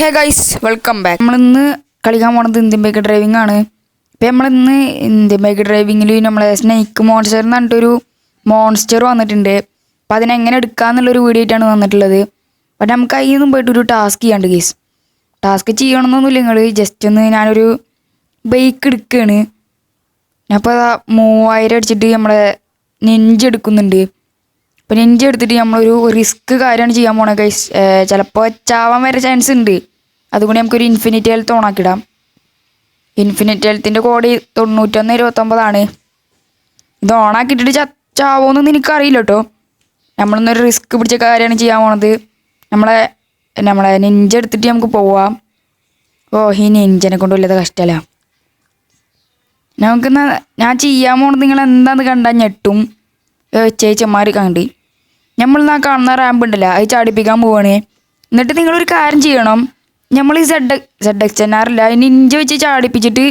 Hey guys welcome back നമ്മളിന്ന് കളിക്കാൻ പോണത് ഇന്ത്യൻ ബൈക്ക് ഡ്രൈവിംഗ് ആണ്. ഇപ്പം നമ്മളിന്ന് ഇന്ത്യൻ ബൈക്ക് ഡ്രൈവിങ്ങിൽ നമ്മളെ സ്നേക്ക് മോൺസ്റ്റർ എന്ന് പറഞ്ഞിട്ടൊരു മോൺസ്റ്റർ വന്നിട്ടുണ്ട്. അപ്പം അതിനെങ്ങനെ എടുക്കാന്നുള്ളൊരു വീഡിയോ ആയിട്ടാണ് വന്നിട്ടുള്ളത്. അപ്പം നമുക്ക് അതിൽ നിന്നും പോയിട്ട് ഒരു ടാസ്ക് ചെയ്യാണ്ട് ഗൈസ് ടാസ്ക് ചെയ്യണമെന്നൊന്നുമില്ല നിങ്ങൾ ജസ്റ്റ് ഒന്ന് ഞാനൊരു ബൈക്ക് എടുക്കുകയാണ് അപ്പൊ മൂവായിരം അടിച്ചിട്ട് നമ്മളെ നെഞ്ച് എടുക്കുന്നുണ്ട്. അപ്പം നെഞ്ച് എടുത്തിട്ട് നമ്മളൊരു റിസ്ക് കാര്യമാണ് ചെയ്യാൻ പോണേ ഗൈസ് ചിലപ്പോൾ ചാവാൻ വരെ ചാൻസ് ഉണ്ട്. അതുകൊണ്ട് നമുക്കൊരു ഇൻഫിനിറ്റി ഹെൽത്ത് ഓണാക്കിടാം. ഇൻഫിനിറ്റി ഹെൽത്തിന്റെ കോഡ് തൊണ്ണൂറ്റൊന്ന് ഇരുപത്തൊമ്പതാണ്. ഇത് ഓണാക്കിയിട്ടിട്ട് ച നിനക്കറിയില്ല കേട്ടോ നമ്മളൊന്നൊരു റിസ്ക് പിടിച്ച കാര്യമാണ് ചെയ്യാൻ പോണത്. നമ്മളെ നമ്മളെ നെഞ്ച് എടുത്തിട്ട് നമുക്ക് പോവാം. ഓ ഈ നെഞ്ചിനെ കൊണ്ട് വല്ലത് കഷ്ടമല്ല നമുക്ക് ഞാൻ ചെയ്യാൻ പോണത് നിങ്ങൾ എന്താന്ന് കണ്ടാൽ ഞെട്ടും. ചേച്ചന്മാർ കണ്ട്. നമ്മൾ ആ കാണുന്ന റാമ്പ് ഉണ്ടല്ലോ അത് ചാടിപ്പിക്കാൻ പോവാണ്. എന്നിട്ട് നിങ്ങളൊരു കാര്യം ചെയ്യണം. നമ്മൾ ഈ സെഡ് സെഡ് എക്സ് എൻ ആറില്ല അതിന് ഇഞ്ച് വെച്ച് ചാടിപ്പിച്ചിട്ട്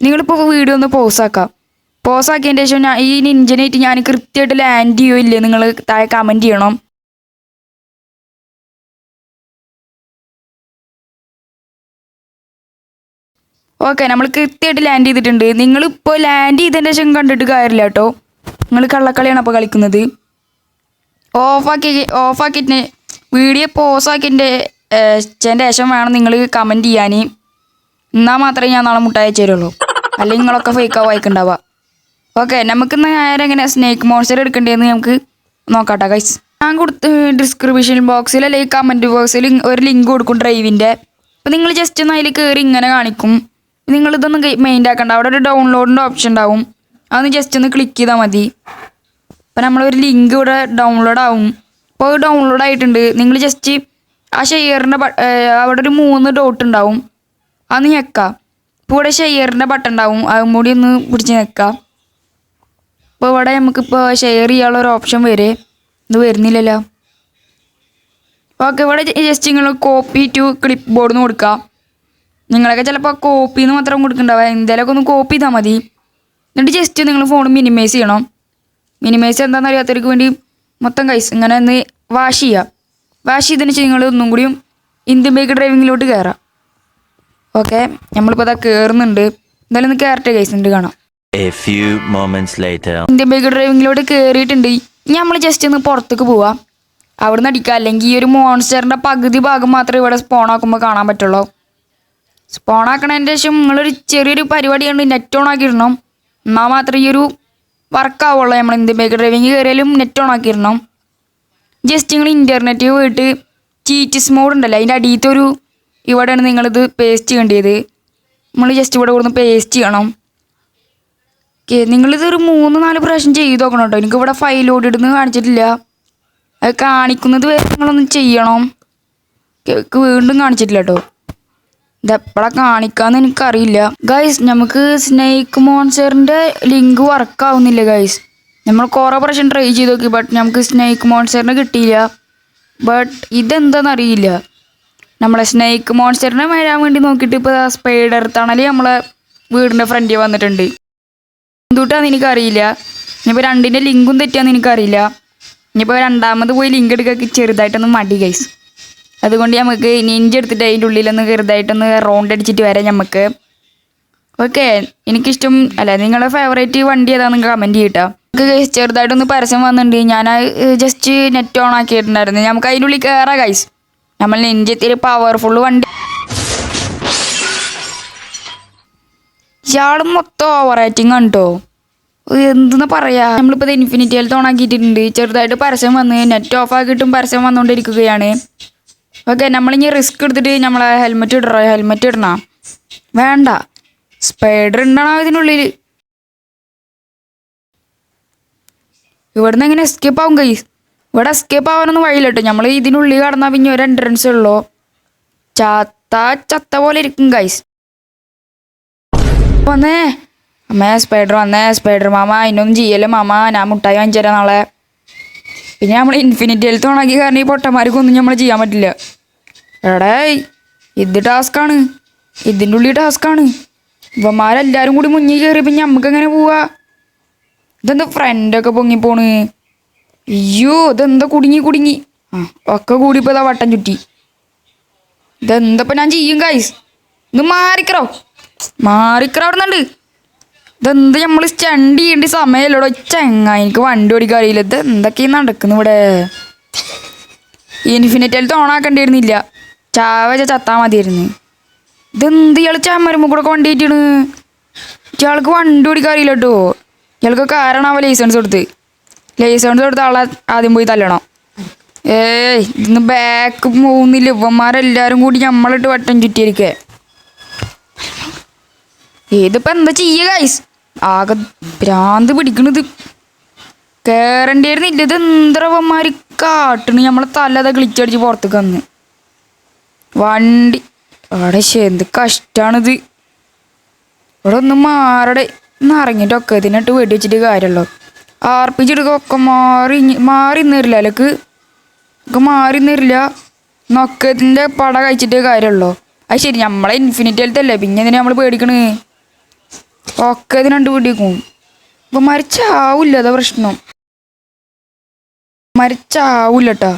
നിങ്ങളിപ്പോൾ വീഡിയോ ഒന്ന് പോസാക്കാം പോസാക്കിയതിന്റെ ശേഷം ഞാൻ ഈ നിഞ്ചനായിട്ട് ഞാൻ കൃത്യമായിട്ട് ലാൻഡ് ചെയ്യോ ഇല്ലേ നിങ്ങൾ താഴെ കമന്റ് ചെയ്യണം. ഓക്കെ നമ്മൾ കൃത്യമായിട്ട് ലാൻഡ് ചെയ്തിട്ടുണ്ട്. നിങ്ങളിപ്പോൾ ലാൻഡ് ചെയ്തതിന്റെ ശേഷം കണ്ടിട്ട് കാര്യമില്ല കേട്ടോ നിങ്ങൾ കള്ളക്കളിയാണ് അപ്പോൾ കളിക്കുന്നത്. ഓഫാക്കി ഓഫാക്കിയിട്ട് വീഡിയോ പോസാക്കിന്റെ ചേന്റെ ശേഷം വേണം നിങ്ങൾ കമന്റ് ചെയ്യാൻ എന്നാൽ മാത്രമേ ഞാൻ നാളെ മുട്ടായി തരുള്ളൂ. അല്ലെങ്കിൽ നിങ്ങളൊക്കെ ഫേക്കാവും വായിക്കുണ്ടാവുക. ഓക്കെ നമുക്ക് നേരെ എങ്ങനെ സ്നേക്ക് മോൺസ്റ്റർ എടുക്കേണ്ടതെന്ന് നമുക്ക് നോക്കാട്ടെ ഗൈസ് ഞാൻ കൊടുത്ത് ഡിസ്ക്രിപ്ഷൻ ബോക്സിൽ അല്ലെങ്കിൽ കമന്റ് ബോക്സിൽ ഒരു ലിങ്ക് കൊടുക്കും ഡ്രൈവിന്റെ അപ്പോൾ നിങ്ങൾ ജസ്റ്റ് ഒന്ന് അതിൽ കയറി ഇങ്ങനെ കാണിക്കും. നിങ്ങളിതൊന്നും മെയിന്റ് ആക്കണ്ട. അവിടെ ഒരു ഡൗൺലോഡിന്റെ ഓപ്ഷൻ ഉണ്ടാവും. അതൊന്ന് ജസ്റ്റ് ഒന്ന് ക്ലിക്ക് ചെയ്താൽ മതി. അപ്പോൾ നമ്മളൊരു ലിങ്ക് ഇവിടെ ഡൗൺലോഡ് ആവും. അപ്പോൾ ഡൗൺലോഡ് ആയിട്ടുണ്ട്. നിങ്ങൾ ജസ്റ്റ് ആ ഷെയറിന്റെ അവിടെ ഒരു മൂന്ന് ഡോട്ട് ഉണ്ടാവും. അന്ന് ഞെക്കാം. ഇപ്പോൾ ഇവിടെ ഷെയറിന്റെ ബട്ടൺ ഉണ്ടാവും. അതും കൂടി ഒന്ന് പിടിച്ച് ഞെക്കാം. അപ്പോൾ ഇവിടെ നമുക്കിപ്പോൾ ഷെയർ ചെയ്യാനുള്ള ഒരു ഓപ്ഷൻ വരെ ഇത് വരുന്നില്ലല്ലോ. ഓക്കെ ഇവിടെ ജസ്റ്റ് നിങ്ങൾ കോപ്പി ടു ക്ലിപ്പ് ബോർഡിൽ നിന്ന് കൊടുക്കാം. നിങ്ങളൊക്കെ ചിലപ്പോൾ കോപ്പി എന്ന് മാത്രം കൊടുക്കണ്ടാവുക. എന്തായാലും ഒന്ന് കോപ്പി ചെയ്താൽ മതി. എന്നിട്ട് ജസ്റ്റ് നിങ്ങൾ ഫോൺ മിനിമൈസ് ചെയ്യണം. മിനിമൈസ് എന്താണെന്ന് അറിയാത്തവർക്ക് വേണ്ടി മൊത്തം കൈസ് ഇങ്ങനെ ഒന്ന് വാഷ് ചെയ്യുക വാഷ് ചെയ്തതിന് ശേഷം നിങ്ങൾ ഒന്നും കൂടിയും ഇന്ത്യൻ ബൈക്ക് ഡ്രൈവിങ്ങിലോട്ട് കയറാം. ഓക്കെ നമ്മളിപ്പോൾ അതാ കയറുന്നുണ്ട് എന്തായാലും ഒന്ന് കയറട്ടെ കൈസ് ഉണ്ട് കാണാം. A few moments later. Indian bike ഡ്രൈവിങ്ങിലോട്ട് കയറിയിട്ടുണ്ട് ഇനി നമ്മൾ ജസ്റ്റ് ഒന്ന് പുറത്തേക്ക് പോവാം. അവിടെ നിന്ന് അടിക്കുക അല്ലെങ്കിൽ ഈ ഒരു മോൺസ്റ്ററിന്റെ പകുതി ഭാഗം മാത്രമേ ഇവിടെ സ്പോൺ ആക്കുമ്പോൾ കാണാൻ പറ്റുള്ളൂ. സ്പോൺ ആക്കണതിന്റെ ശേഷം നിങ്ങളൊരു ചെറിയൊരു പരിപാടി പരിപാടിയാണ് നെറ്റ് ഓൺ ആക്കിയിടണം. എന്നാൽ മാത്രമേ ഈ ഒരു വർക്കാവുള്ളൂ നമ്മൾ ഇന്ത്യൻ ബൈക്ക് ഡ്രൈവിങ് കയറിയാലും നെറ്റ് ഓൺ ആക്കിയിടണം. ജസ്റ്റ് നിങ്ങൾ ഇന്റർനെറ്റ് പോയിട്ട് ചീറ്റിസ് മോഡ് ഉണ്ടല്ലോ അതിന്റെ അടിയത്തെ ഒരു ഇവിടെയാണ് നിങ്ങളിത് പേസ്റ്റ് ചെയ്യേണ്ടത്. നമ്മൾ ജസ്റ്റ് ഇവിടെ കൊടുത്ത് പേസ്റ്റ് ചെയ്യണം. ഓക്കെ നിങ്ങളിതൊരു മൂന്ന് നാല് പ്രാവശ്യം ചെയ്ത് നോക്കണം കേട്ടോ എനിക്ക് ഇവിടെ ഫയൽ ഓടിയിടുന്ന് കാണിച്ചിട്ടില്ല. അത് കാണിക്കുന്നത് വരെ നിങ്ങളൊന്ന് ചെയ്യണം. വീണ്ടും കാണിച്ചിട്ടില്ല കേട്ടോ ഇതെപ്പോഴാണ് കാണിക്കാന്ന് എനിക്കറിയില്ല. ഗൈസ് നമുക്ക് സ്നേക്ക് മോൺസറിന്റെ ലിങ്ക് വർക്കാവുന്നില്ല ഗൈസ് നമ്മൾ കുറേ പ്രാവശ്യം ട്രൈ ചെയ്ത് നോക്കി ബട്ട് നമുക്ക് സ്നേക്ക് മോൺസ്റ്ററിനെ കിട്ടിയില്ല. ബട്ട് ഇതെന്താണെന്ന് അറിയില്ല. നമ്മളെ സ്നേക്ക് മോൺസ്റ്ററിനെ വരാൻ വേണ്ടി നോക്കിയിട്ട് ഇപ്പോൾ സ്പൈഡർ തണൽ നമ്മളെ വീടിന്റെ ഫ്രണ്ടിൽ വന്നിട്ടുണ്ട്. എന്തുട്ടാന്ന് എനിക്കറിയില്ല. ഇനിയിപ്പോൾ രണ്ടിന്റെ ലിങ്കും തെറ്റിയാന്ന് എനിക്കറിയില്ല. ഇനിയിപ്പോൾ രണ്ടാമത് പോയി ലിങ്ക് എടുക്കാൻ ചെറുതായിട്ടൊന്ന് മടി ഗൈസ് അതുകൊണ്ട് നമുക്ക് നിഞ്ച് എടുത്തിട്ട് അതിന്റെ ഉള്ളിലൊന്ന് ചെറുതായിട്ടൊന്ന് റൗണ്ട് അടിച്ചിട്ട് വരാം നമുക്ക് ഓക്കെ എനിക്കിഷ്ടം അല്ല നിങ്ങളുടെ ഫേവറേറ്റ് വണ്ടി ഏതാണെന്ന് കമന്റ് ചെയ്യട്ടോ നമുക്ക് ചെറുതായിട്ടൊന്ന് പരസ്യം വന്നിട്ടുണ്ട്. ഞാൻ ജസ്റ്റ് നെറ്റ് ഓൺ ആക്കിയിട്ടുണ്ടായിരുന്നു. നമുക്ക് അതിന്റെ ഉള്ളിൽ കയറാം ഗൈസ് നമ്മൾ നെഞ്ചെത്തിരി പവർഫുൾ വണ്ടി. ഇയാൾ മൊത്തം ഓവർ റേറ്റിംഗ് കേട്ടോ എന്തെന്ന് പറയാ? നമ്മളിപ്പോൾ ഇൻഫിനിറ്റി ഹെൽത്ത് ഓൺ ആക്കിയിട്ടുണ്ട്. ചെറുതായിട്ട് പരസ്യം വന്ന് നെറ്റ് ഓഫ് ആക്കിയിട്ടും പരസ്യം വന്നുകൊണ്ടിരിക്കുകയാണ് ഓക്കെ നമ്മളിനി റിസ്ക് എടുത്തിട്ട് നമ്മളെ ഹെൽമെറ്റ് ഇടണോ? ഹെൽമെറ്റ് ഇടണ? വേണ്ട. സ്പൈഡർ ഉണ്ടാണോ ഇതിനുള്ളിൽ ഇവിടുന്ന് എങ്ങനെ എസ്കേപ്പ് ആവും കൈ ഇവിടെ എസ്കേപ്പ് ആവാനൊന്നും വഴിയില്ല നമ്മൾ ഇതിനുള്ളിൽ കടന്നാൽ പിന്നെ ഒരു എൻട്രൻസ് ഉള്ളോ. ചത്ത ചത്ത പോലെ ഇരിക്കും കൈസ് വന്നേ. അമ്മേ സ്പൈഡർ വന്നേ. സ്പൈഡർ മാമ അതിനൊന്നും ചെയ്യല്ലേ മാമ. ഞാൻ മുട്ടായി വാങ്ങിച്ചു തരാം നാളെ. പിന്നെ നമ്മൾ ഇൻഫിനിറ്റി ഹെൽത്ത് ഉണക്കി കാരണം ഈ പൊട്ടന്മാർക്കൊന്നും നമ്മൾ ചെയ്യാൻ പറ്റില്ല. എടേ ഇത് ടാസ്ക്കാണ് ഇതിന്റെ ഉള്ളിൽ ടാസ്ക്കാണ് ഇവന്മാരെല്ലാവരും കൂടി മുന്നിൽ പിന്നെ നമുക്ക് എങ്ങനെ പോവാ? ഇതെന്താ ഫ്രണ്ടൊക്കെ പൊങ്ങിപ്പോണ് അയ്യോ ഇതെന്താ കുടുങ്ങി കുടുങ്ങി? ആ ഒക്കെ കൂടി ഇപ്പോൾ ഇതാ വട്ടം ചുറ്റി. ഇതെന്തപ്പോ ഞാൻ ചെയ്യും കായ്സ് ഇത് മാറിക്കറോ? മാറിക്കറോ അവിടെ നിന്നുണ്ട് ഇതെന്ത് നമ്മൾ സ്റ്റണ്ട് ചെയ്യേണ്ട സമയമല്ലോടോ ചങ്ങ എനിക്ക് വണ്ടി ഓടിക്കാൻ അറിയില്ല. ഇത് എന്തൊക്കെയാ നടക്കുന്നു ഇവിടെ? ഇൻഫിനിറ്റിയിൽ ഓണാക്കണ്ടിരുന്നില്ല ചാവ ചത്താ മതിയായിരുന്നു. ഇതെന്ത് ഇയാൾ ചമ്മരുമ്പോ കൂടെ കൊണ്ടിട്ടാണ് ഇയാൾക്ക് വണ്ടി ഓടിക്കാൻ അറിയില്ല കേട്ടോ. ഇയാൾക്ക് ആരാണാവ ലൈസൻസ് കൊടുത്ത്? ലൈസൻസ് കൊടുത്ത ആളെ ആദ്യം പോയി തല്ലണം. ഏയ് ഇന്ന് ബാക്ക് പോകുന്നില്ല ഇവന്മാരെല്ലാരും കൂടി നമ്മളിട്ട് വട്ടം ചുറ്റിയിരിക്കേ. ഏതിപ്പ എന്താ ചെയ്യ ഗൈസ് ആകെ ഭ്രാന്ത് പിടിക്കണത്. കേറണ്ടിയായിരുന്നില്ല ഇത് എന്തരവന്മാര് കാട്ടണ്? നമ്മളെ തലത കിളിച്ചടിച്ച് പുറത്തേക്ക് വന്ന്. വണ്ടി. അവിടെ ശ്ശെ, എന്ത് കഷ്ടാണിത്. ഇവിടെ ഒന്ന് മാറടെ. ഒന്ന് ഇറങ്ങിയിട്ട് ഒക്കെ ഇതിനിട്ട് വെടി വെച്ചിട്ട് കാര്യമല്ലോ ആർപ്പിച്ചെടുക്ക ഒക്കെ മാറി മാറി നിന്നില്ല. അല്ലക്ക് ഒക്കെ മാറി നിന്നില്ല. നൊക്കത്തിന്റെ പട കഴിച്ചിട്ട് കാര്യമുള്ളൂ അത് ശരി നമ്മളെ ഇൻഫിനിറ്റി അല്ലേ? പിന്നെ ഇതിനെ നമ്മൾ പേടിക്കണ്? ഒക്കെ ഇതിനുണ്ട് പിടിക്കും. ഇപ്പം മരിച്ചാവൂല അതാ പ്രശ്നം. മരിച്ചാവൂല കേട്ടോ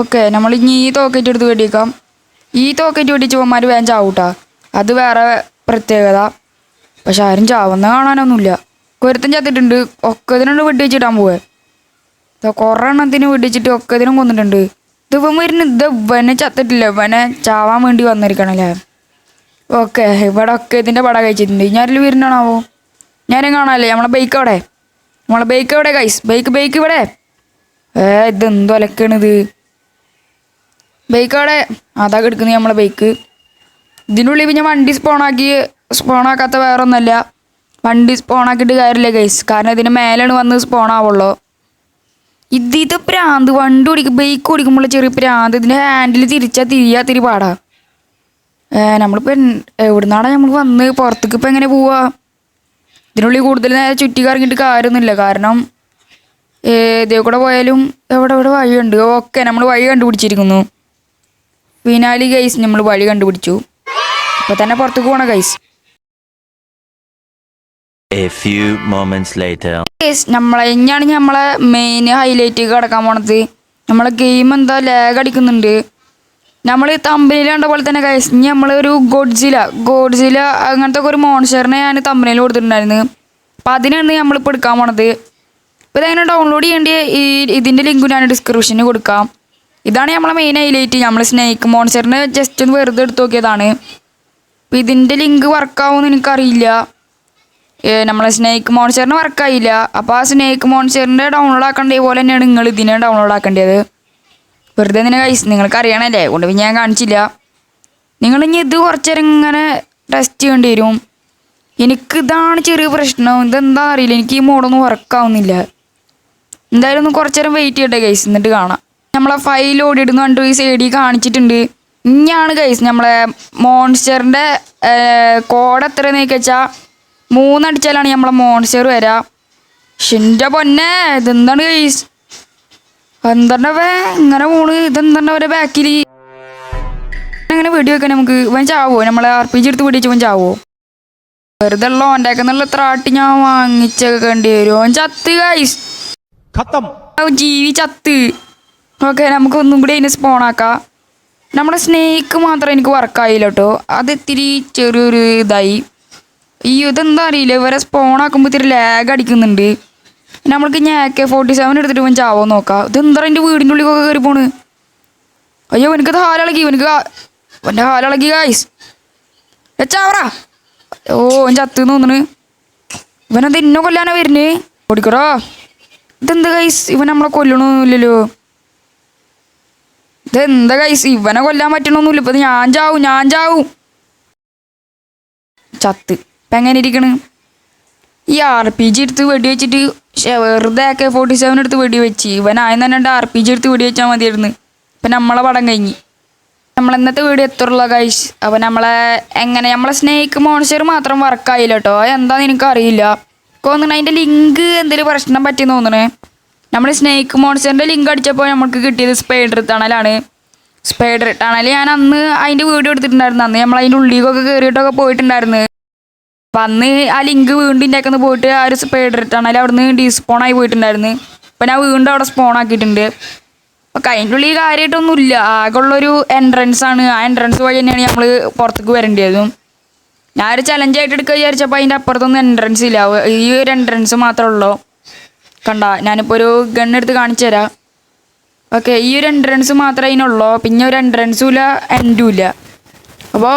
ഓക്കെ നമ്മൾ ഇനി ഈ തോക്കറ്റ് എടുത്ത് വെടിക്കാം ഈ തോക്കറ്റ് വെടിച്ച് പോന്മാർ വേഗം ചാവൂട്ടാ. അത് വേറെ പ്രത്യേകത. പക്ഷെ ആരും ചാവുന്ന കാണാനൊന്നുമില്ല. ഒരുത്തൻ ചത്തിട്ടുണ്ട് ഒക്കെ ഇതിനുണ്ട് വെടി വെച്ചിട്ടാൻ പോവേ. കുറേ എണ്ണത്തിന് വെടിച്ചിട്ട് ഒക്കെ ഇതിനും കൊന്നിട്ടുണ്ട്. ഇത് ഇവൻ വരുന്ന ഇത് ഇവനെ ചത്തിട്ടില്ല ഇവനെ ചാവാൻ വേണ്ടി വന്നിരിക്കണല്ലേ. ഓക്കെ ഇവിടെ ഒക്കെ ഇതിന്റെ പട കഴിച്ചിട്ടുണ്ട്. ആരെങ്കിലും വരുന്നാണാവോ ഞാനും കാണാല്ലേ നമ്മളെ ബൈക്ക് അവിടെ. നമ്മളെ ബൈക്ക് എവിടെ കൈസ് ബൈക്ക് ബൈക്ക് ഇവിടെ. ഏ ഇതെന്തോ അലക്കണിത് ബൈക്ക് അവിടെ. അതാ കിടക്കുന്നത് നമ്മളെ ബൈക്ക് ഇതിനുള്ളിൽ പിന്നെ വണ്ടി സ്പോണാക്കി സ്പോണാക്കാത്ത വേറെ ഒന്നല്ല വണ്ടി സ്പോണാക്കിയിട്ട് കാര്യമില്ല ഗൈസ് കാരണം ഇതിന് മേലാണ് വന്ന് സ്പോൺ ആവുള്ളൂ ഇത് ഇത് പ്രാന്ത് വണ്ടി ഓടിക്കും ബൈക്ക് ഓടിക്കുമ്പോൾ ചെറിയ പ്രാന്ത്. ഇതിന്റെ ഹാൻഡിൽ തിരിച്ചാൽ തിരിയാ തിരി പാടാ. നമ്മളിപ്പോൾ നമ്മളിപ്പോൾ നിന്നാണ് നമ്മൾ വന്ന്? പുറത്തേക്ക് ഇപ്പം എങ്ങനെ പോവാ? ഇതിനുള്ളിൽ കൂടുതൽ നേരെ ചുറ്റി കറങ്ങിയിട്ട് കാര്യമൊന്നുമില്ല. കാരണം ഏതേ കൂടെ പോയാലും എവിടെ എവിടെ വഴിയുണ്ട് ഓക്കെ നമ്മൾ വഴി കണ്ടുപിടിച്ചിരിക്കുന്നു. ഫിനാലി ഗൈസ് നമ്മൾ വഴി കണ്ടുപിടിച്ചു. ഇപ്പം തന്നെ പുറത്തേക്ക് പോകണം guys Few moments later. Guys നമ്മളെ ഇനിയാണ് നമ്മളെ മെയിൻ ഹൈലൈറ്റ് കിടക്കാൻ പോണത്. നമ്മളെ ഗെയിം എന്താ ലാഗ് അടിക്കുന്നുണ്ട്. നമ്മൾ ഈ തമ്പനിയിൽ കണ്ട പോലെ തന്നെ കൈസ് ഇനി നമ്മളൊരു ഗോഡ്ജില ഗോഡ്ജില അങ്ങനത്തെ ഒരു മോൺസ്റ്ററിനെ ഞാൻ തമ്പനിയിൽ കൊടുത്തിട്ടുണ്ടായിരുന്നു. അപ്പം അതിനാണ് നമ്മളിപ്പോൾ എടുക്കാൻ പോണത്. ഇപ്പം ഇതെങ്ങനെ ഡൗൺലോഡ് ചെയ്യേണ്ട ഈ ഇതിന്റെ ലിങ്ക് ഞാൻ ഡിസ്ക്രിപ്ഷനിൽ കൊടുക്കാം. ഇതാണ് നമ്മളെ മെയിൻ ഹൈലൈറ്റ് നമ്മൾ സ്നേക്ക് മോൺസ്റ്ററിനെ ജസ്റ്റ് ഒന്ന് വെറുതെ എടുത്ത് നോക്കിയതാണ്. അപ്പം ഇതിന്റെ ലിങ്ക് വർക്കാവുമെന്ന് എനിക്കറിയില്ല. നമ്മളെ സ്നേക്ക് മോൺസ്റ്ററിന് വർക്കായില്ല അപ്പോൾ ആ സ്നേക്ക് മോൺസ്റ്ററിന്റെ ഡൗൺലോഡ് ആക്കേണ്ട പോലെ തന്നെയാണ് നിങ്ങൾ ഇതിനെ ഡൗൺലോഡ് ആക്കേണ്ടത്. വെറുതെ ഇതിനെ കൈസ് നിങ്ങൾക്ക് അറിയണല്ലേ? കൊണ്ട് പിന്നെ ഞാൻ കാണിച്ചില്ല. നിങ്ങൾ ഇനി ഇത് കുറച്ച് നേരം ഇങ്ങനെ ടെസ്റ്റ് ചെയ്യേണ്ടി വരും. എനിക്ക് ഇതാണ് ചെറിയ പ്രശ്നം. ഇതെന്താ അറിയില്ല. എനിക്ക് ഈ മോഡൊന്നും വർക്കാവുന്നില്ല എന്തായാലും ഒന്ന് കുറച്ച് നേരം വെയിറ്റ് ചെയ്യട്ടെ ഗൈസ് എന്നിട്ട് കാണാം. നമ്മളെ ഫയൽ ഓടിയിടുന്ന കണ്ടു. ഈ സൈഡിൽ കാണിച്ചിട്ടുണ്ട്. ഇനിയാണ് ഗൈസ് നമ്മളെ മോൺസ്റ്ററിന്റെ കോഡ് എത്രയെന്ന് വെച്ചാൽ മൂന്നടിച്ചാലാണ് നമ്മളെ മോൺസ്റ്റർ വരാ. ഷിന്റെ പൊന്നെ ഇതെന്താണ് കേസ് എന്തണ്ടവേ ഇങ്ങനെ പോണ്. ഇതെന്തണ്ടവരെ ബാക്കിൽ അങ്ങനെ വീഡിയോ വെക്കാൻ നമുക്ക് ഇവൻ ചാവോ? നമ്മളെ ആർ പി ജി എടുത്ത് വീഡിയോ വെച്ചവൻ ചാവോ? വെറുതെ ഉള്ള എത്ര ത്രാട്ടി ഞാൻ വാങ്ങിച്ചേക്കേണ്ടി വരും. ഓൻ ചത്ത് ഗൈസ് ജീവി ചത്ത്. ഓക്കെ നമുക്ക് ഒന്നും കൂടി അതിനെ സ്പോണാക്കാം നമ്മുടെ സ്നേക്ക് മാത്രം എനിക്ക് വർക്കായില്ല കേട്ടോ അത് ഇത്തിരി ചെറിയൊരു ഇതായി. ഈ ഇതെന്താ അറിയില്ല. ഇവരെ സ്പോണാക്കുമ്പോൾ ഇത്തിരി ലാഗ് അടിക്കുന്നുണ്ട്. നമ്മൾക്ക് ഞാൻ എ കെ ഫോർട്ടി സെവൻ എടുത്തിട്ട് ഇവൻ ചാവോ നോക്കാം. ഇതെന്താ എന്റെ വീടിന്റെ ഉള്ളിലൊക്കെ കയറി പോണ്? അയ്യോ എനിക്കത് ഹാലിളകി എനിക്ക് അവന്റെ ഹാലിളകി ഗായ്സ് ചാവറ. ഓ അവൻ ചത്ത് തോന്നണ്. ഇവനത് ഇന്നെ കൊല്ലാനാ വരുന്നേ ഓടിക്കറോ ഇതെന്താ ഗൈസ് ഇവൻ നമ്മളെ കൊല്ലണമൊന്നുമില്ലല്ലോ ഇതെന്താ ഗൈസ് ഇവനെ കൊല്ലാൻ പറ്റണമൊന്നുമില്ല ഇപ്പൊ ഞാൻ ചാവും ഞാൻ ചാവും. ചത്ത്. ഇപ്പം എങ്ങനെ ഇരിക്കണ് ഈ ആർ പി ജി എടുത്ത് വെടി വെച്ചിട്ട് വെറുതെ കെ ഫോർട്ടി സെവൻ എടുത്ത് വെടി വെച്ച് ഇവൻ ആയെന്ന് തന്നെ ആർ പി ജി എടുത്ത് വെടി വെച്ചാൽ മതിയായിരുന്നു. ഇപ്പം നമ്മളെ പടം കഴിഞ്ഞ്. നമ്മൾ ഇന്നത്തെ വീഡിയോ എത്തുള്ള ഗൈസ് അപ്പോൾ നമ്മളെ എങ്ങനെ? നമ്മളെ സ്നേക്ക് മോൺസ്റ്റർ മാത്രം വർക്കായില്ല കേട്ടോ എന്താന്ന് എനിക്ക് അറിയില്ല തോന്നുന്നു അതിന്റെ ലിങ്ക് എന്തെങ്കിലും പ്രശ്നം പറ്റി തോന്നണേ. നമ്മൾ സ്നേക്ക് മോൺസ്റ്ററിന്റെ ലിങ്ക് അടിച്ചപ്പോൾ നമുക്ക് കിട്ടിയത് സ്പൈഡർ ടണലാണ് സ്പൈഡർ ടണൽ ഞാൻ അന്ന് അതിന്റെ വീഡിയോ എടുത്തിട്ടുണ്ടായിരുന്നു. അന്ന് നമ്മൾ അതിന്റെ ഉള്ളിലേക്കൊക്കെ കയറിയിട്ടൊക്കെ പോയിട്ടുണ്ടായിരുന്നു. അന്ന് ആ ലിങ്ക് വീണ്ടും ഉണ്ടാക്കുന്ന പോയിട്ട് ആ ഒരു സ്പൈഡർ ടണൽ അവിടുന്ന് ഡിസ്പോൺ ആയി പോയിട്ടുണ്ടായിരുന്നു. അപ്പം ഞാൻ വീണ്ടും അവിടെ സ്പോൺ ആക്കിയിട്ടുണ്ട്. അപ്പം അതിന്റെ ഉള്ളിൽ കാര്യമായിട്ടൊന്നുമില്ല ആകെയുള്ളൊരു എൻട്രൻസ് ആണ്. ആ എൻട്രൻസ് വഴി തന്നെയാണ് നമ്മൾ പുറത്തേക്ക് വരേണ്ടതും ഞാനൊരു ചലഞ്ചായിട്ട് എടുക്കുക വിചാരിച്ചപ്പോൾ അതിന്റെ അപ്പുറത്തൊന്നും എൻട്രൻസ് ഇല്ല. ഈ ഒരു എൻട്രൻസ് മാത്രമേ ഉള്ളൂ. കണ്ട ഞാനിപ്പോൾ ഒരു ഗണ്ണെടുത്ത് കാണിച്ചു തരാം. ഓക്കെ ഈ ഒരു എൻട്രൻസ് മാത്രമേ അതിനുള്ളൂ. പിന്നെ ഒരു എൻട്രൻസും ഇല്ല എൻഡും ഇല്ല. അപ്പോൾ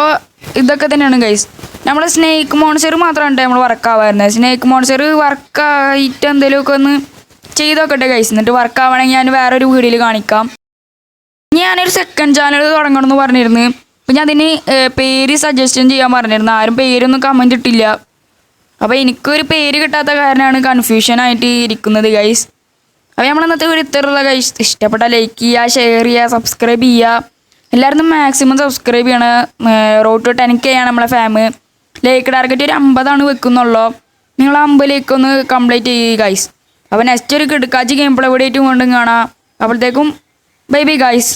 ഇതൊക്കെ തന്നെയാണ് ഗൈസ് നമ്മൾ സ്നേക്ക് മോൺസർ മാത്രമാണ് നമ്മൾ വർക്കാവായിരുന്നത് സ്നേക്ക് മോൺസർ വർക്കായിട്ട് എന്തെങ്കിലുമൊക്കെ ഒന്ന് ചെയ്തൊക്കെ ഗൈസ് എന്നിട്ട് വർക്കാവണമെങ്കിൽ ഞാൻ വേറൊരു വീഡിയോയിൽ കാണിക്കാം. ഞാനൊരു സെക്കൻഡ് ചാനൽ തുടങ്ങണം എന്ന് പറഞ്ഞിരുന്നു. അപ്പം ഞാൻ അതിന് പേര് സജഷൻ ചെയ്യാൻ പറഞ്ഞിരുന്നു. ആരും പേരൊന്നും കമന്റ് ഇട്ടില്ല. അപ്പോൾ എനിക്കൊരു പേര് കിട്ടാത്ത കാരണമാണ് കൺഫ്യൂഷൻ ആയിട്ട് ഇരിക്കുന്നത് ഗൈസ് അപ്പോൾ നമ്മൾ ഇന്നത്തെ വീഡിയോ ഇത്രയുള്ള ഗൈസ് ഇഷ്ടപ്പെട്ട ലൈക്ക് ചെയ്യുക ഷെയർ ചെയ്യുക സബ്സ്ക്രൈബ് ചെയ്യുക. എല്ലാവരും മാക്സിമം സബ്സ്ക്രൈബ് ചെയ്യണം റോഡ് ടു ടെൻ കെ ആണ് നമ്മളെ ഫാമ് ലൈക്ക് ടാർഗറ്റ് ഒരു അമ്പതാണ് വെക്കുന്നുള്ളൂ. നിങ്ങൾ അമ്പത് ലൈക്ക് ഒന്ന് കംപ്ലീറ്റ് ചെയ്യുക ഗൈസ് അപ്പോൾ നെക്സ്റ്റ് ഒരു കിടക്കാച്ചി ഗെയിം പ്ലേ വീഡിയോ ആയിട്ട് കൊണ്ടും കാണാം. അപ്പോഴത്തേക്കും ബൈ ബൈ ഗൈസ്